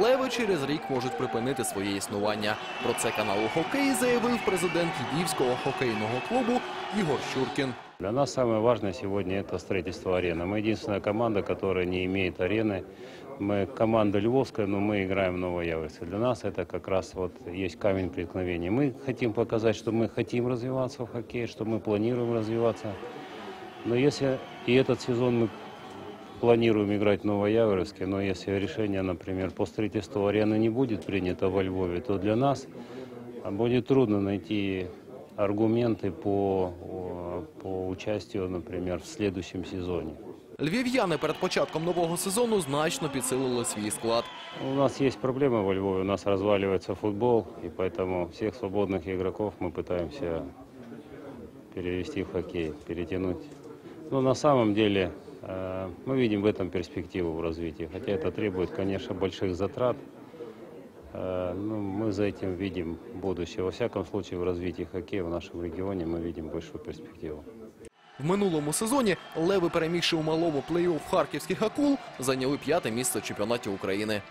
леви через рік можуть припинити своє існування. Про це каналу «Хокей» заявив президент Львівського хокейного клубу Ігор Щуркін. Для нас самое важное сегодня это строительство арены. Мы единственная команда, которая не имеет арены. Мы команда Львовская, но мы играем в Новояворске. Для нас это как раз вот есть камень преткновения. Мы хотим показать, что мы хотим развиваться в хоккее, что мы планируем развиваться. Но если и этот сезон мы планируем играть в Новояворске, но если решение, например, по строительству арены не будет принято во Львове, то для нас а, будет трудно найти аргументы по, о, по участию, например, в следующем сезоне. Львів'яни перед початком нового сезону значно підсилили свій склад. У нас есть проблема во Львове, у нас разваливается футбол, и поэтому всех свободных игроков мы пытаемся перевести в хоккей, перетянуть. Но на самом деле э, мы видим в этом перспективу в развитии, хотя это требует, конечно, больших затрат. Э, но мы за этим видим будущее. Во всяком случае, в развитии хоккея в нашем регионе мы видим большую перспективу. В минулому сезоні леви, перемігши у малому плей-офф харківських акул, зайняли п'яте місце в чемпіонаті України.